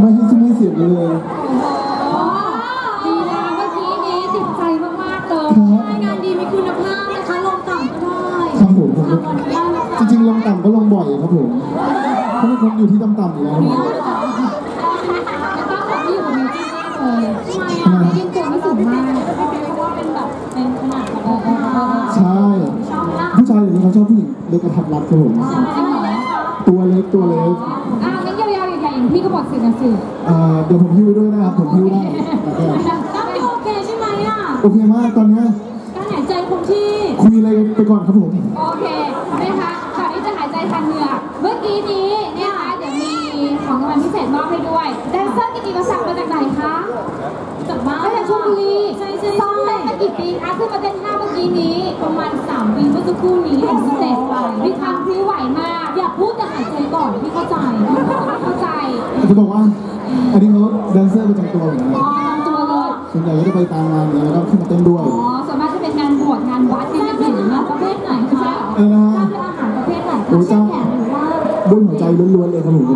ไม่ให้ซุ้มให้เสียงเลยอ๋อดีนะเมื่อกี้นี้ติดใจมากๆเลยครับใช่งานดีมีคุณภาพนะคะลงต่ำก็ได้ครับผมผมขอบคุณมากนะคะจริงๆลงต่ำก็ลงบ่อยครับผมเพราะเป็นคนอยู่ที่ต่ำๆอยู่แล้วเนี่ยเหรอแล้วก็ขอที่อยู่กับมิวจี้มากเลยทำไมอะมิวจี้ตัวไม่สูงมากเพราะว่าเป็นแบบเป็นขนาดของใช่ชอบมากผู้ชายอย่างนี้เขาชอบผู้หญิงเล็กกระทับรัดครับผมจริงเหรอตัวเล็กตัวเล็ก อ้าว พี่ก็บอกสินะสิอ่าเดี๋ยวผมพิ้วด้วยนะครับผมพิ้วได้นะครับตั้งที่โอเคใช่ไหมอะ โอเคมากตอนเนี้ยการหายใจคงที่ คุยอะไรไปก่อนครับผม โอเคนะคะก่อนที่จะหายใจทางเหงือกเมื่อกี้นี้เนี่ย วัลพิเศษมอบให้ด้วยแดนเซอร์กิติมศักดิ์มาจากไหนคะจากบ้านมาจากชลบุรีใช่ใช่ซ้อมเต้นมากี่ปีคะขึ้นมาเต้นท่าเมื่อกี้นี้ ประมาณ3ปีเมื่อสักครู่นี้เห็นสเต็ปไปมีความพริ้วไหวมาก อย่าพูดแต่หายใจก่อนพี่เข้าใจเข้าใจจะบอกว่าอันนี้เขาแดนเซอร์ประจำตัวเหมือนกันอ๋อทำตัวเลยส่วนใหญ่ก็จะไปตามงานเนี้ยแล้วก็ขึ้นมาเต้นด้วยอ๋อส่วนมากจะเป็นงานบวชงานวัดงานกระถิ่นงานประเภทไหนคะเออนะฮะทราบเป็นอาหารประเภทไหนโอ้คะเจ้าเช่นแขนหรือว่าด้วยหัวใจล้วนๆเลยครับผม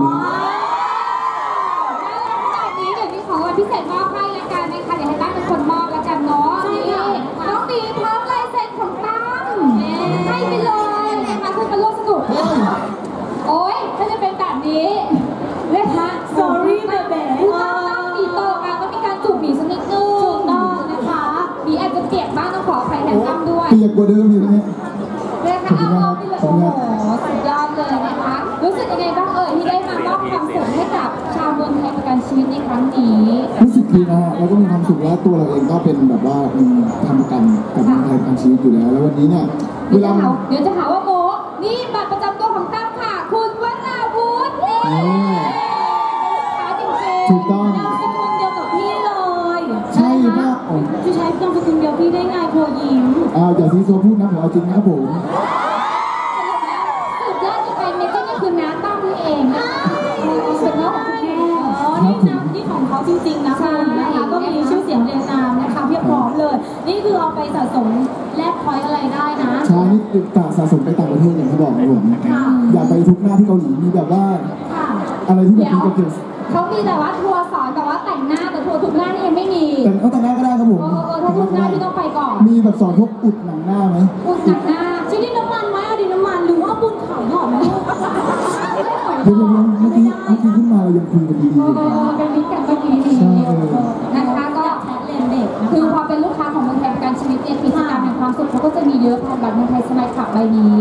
ชีวิตในครั้งนี้รู้สึกดีนะฮะแล้วก็มีความสุขแล้วตัวเราเองก็เป็นแบบว่าอืมทำประกันกับเมืองไทยประกันชีวิตอยู่แล้ว แล้ววันนี้เนี่ยเวเดี๋ยวลา จะหาเดี๋ยวจะหาว่าโมนี่บัตรประ จริงๆนะคุณนะคะก็มีชื่อเสียงเรียงนามนะคะเพียบพร้อมเลย นี่คือเอาไปสะสมแลกพอยต์อะไรได้นะ ใช่นี่คือกะสะสมไปต่างประเทศอย่างที่บอกครับผมค่ะอยากไปทุกหน้าที่เกาหลีมีแบบว่า ค่ะ อะไรที่แบบเดี๋ยวมีกระเกี่ยวเขามีแต่ว่าทัวร์สอนแต่ว่าแต่งหน้าแต่ทัวร์ทุกหน้านี่ยังไม่มีแต่เขาแต่งหน้าก็ได้ครับผมเออเออถ้าทุกหน้าพี่ต้องไปก่อน มีแบบสอนพวกอุดหนังหน้าไหมอุ่นหนักหน้าจะได้น้ำมันไหมเอาดินน้ำมันหรือว่าบุญเขาหอมไหมเดี๋ยวเดี๋ยวเมื่อกี้เมื่อกี้ขึ้นมาเรายังคุยกันดีๆเออยู่ มีเยอะผ่านบัตรเมืองไทยสมัยขับใบนี้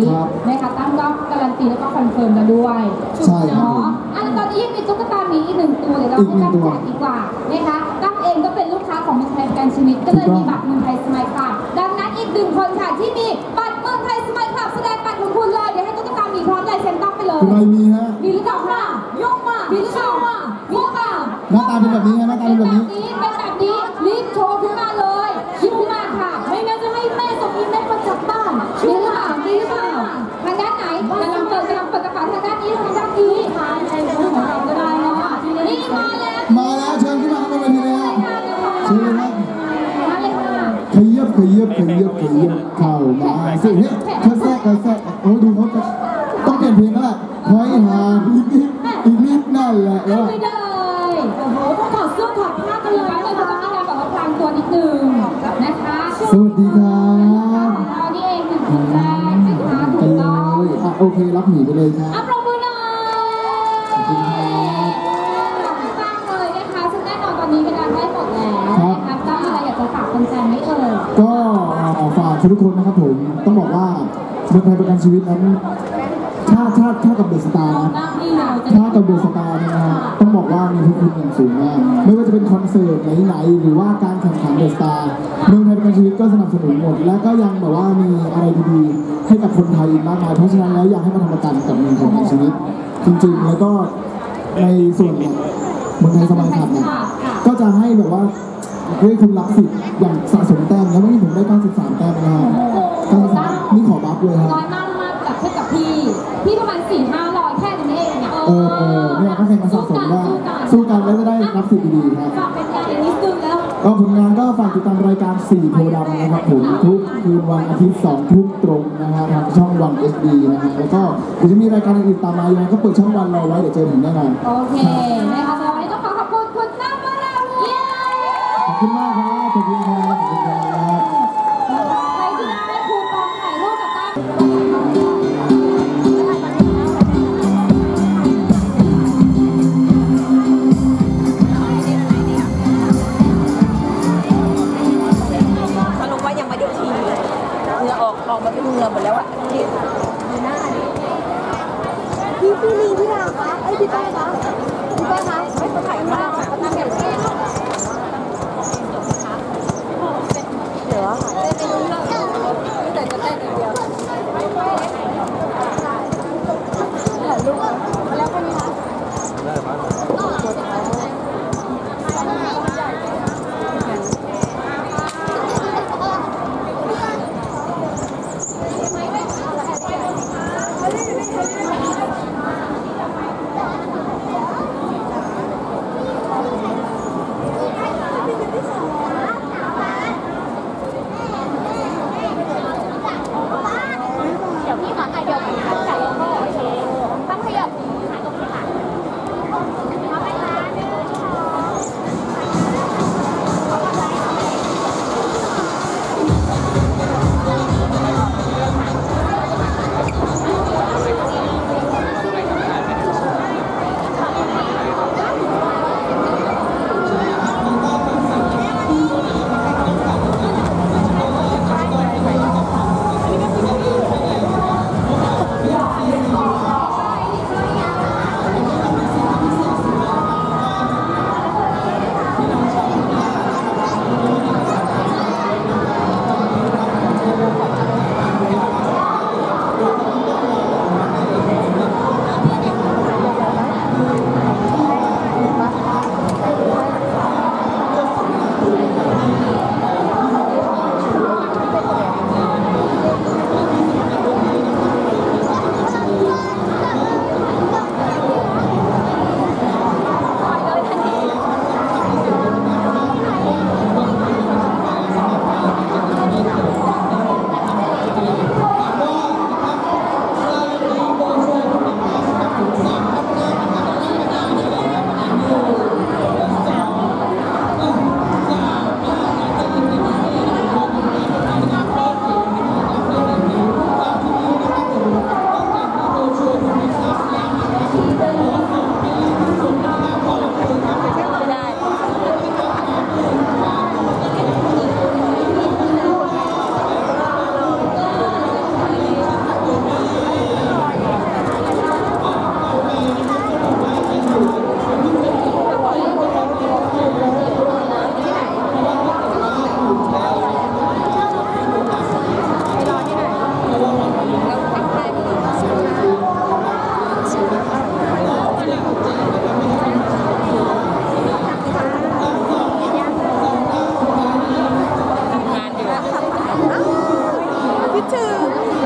นะคะตั้มก็การันตีแล้วก็คอนเฟิร์มแล้วด้วยใช่ครับผมเนาะอันตอนนี้ยังมีตุ๊กตาหมีอีกหนึ่งตัวเดี๋ยวเราให้ตั้มแจกดีกว่านะคะตั้มเองก็เป็นลูกค้าของเมืองไทยประกันชีวิตก็เลยมีบัตรเมืองไทยสมัยขับดังนั้นอีกหนึ่งคนค่ะที่มี สิเฮ้ยเธอแทรกเธอแทรกโอ้ยดูเขาจะต้องเปลี่ยนเพลงแล้วแหละถอยห่างอีกนิดอีกนิดนั่นแหละแล้วไม่ได้โอ้โหต้องถอดเสื้อถอดผ้ากันเลยเลยนะเขาคะจะมีการแบบว่าพลางตัวนิดนึงนะคะสวัสดีครับอันนี้เองหนึ่งคนแรกนะคะถูไปกเลต้องยอะโอเครับหนีไปเลยครับ ทุกคนนะครับผมต้องบอกว่าเมืองไทยประกันชีวิตนั้นถ้าถ้าถ้ากับเดอะสตาร์นะหน้าที่เราจะถ้ากับเดอะสตาร์นะฮะต้องบอกว่ามีพระคุณอย่างสูงมากไม่ว่าจะเป็นคอนเสิร์ตไหนๆหรือว่าการแข่งขันเดอะสตาร์เมืองไทยประกันชีวิตก็สนับสนุนหมด และก็ยังแบบว่ามีอะไรดีๆให้กับคนไทยอีกมากมายเพราะฉะนั้นแล้วอยากให้มาทำประกันกับเมืองไทยประกันชีวิต จริงๆแล้วก็ในส่วนเนี่ยเมืองไทยสมัยขับเนี่ยก็จะให้แบบว่า เฮ้ยคุณรับสิทธิ์อย่างสะสมแต้มแล้ววันนี้ผมได้ 93 แต้มนะฮะ93นี่ขอบัฟเลยฮะน้อยมากมากกับเทียบกับพี่ พี่ประมาณสี่ห้าร้อยแค่นี้เองเนี่ยเออเออเนี่ยก็แข่งกันสะสมได้สู้กันแล้วจะได้รับสิทธิ์ดีๆครับฝากเป็นงานอีกนิดนึงแล้วก็ผลงานก็ฝากติดตามรายการ4โพธิ์ดำนะครับผมทุกคืนวันอาทิตย์2ทุ่มตรงนะฮะทางช่องวัน SD นะฮะแล้วก็เดี๋ยวจะมีรายการอื่นๆตามมายังไงก็เปิดช่องวันรอไว้เดี๋ยวเจอผมแน่นอนโอเคนะคะสำหรับวันนี้ต้องขอข คุณครับขอบคุณครับใครที่ได้คูปองถ่ายรูปกับก้าสรุปว่ายังไม่ได้ทีเลยเหงื่อออกออกมาเป็นเหงื่อหมดแล้วอะที่ดูหน้าดิพี่พี่ลีพี่ดาวคะไอ้ยพี่ต้อยคะพี่ต้อยคะไม่ต้องถ่ายมาก คิ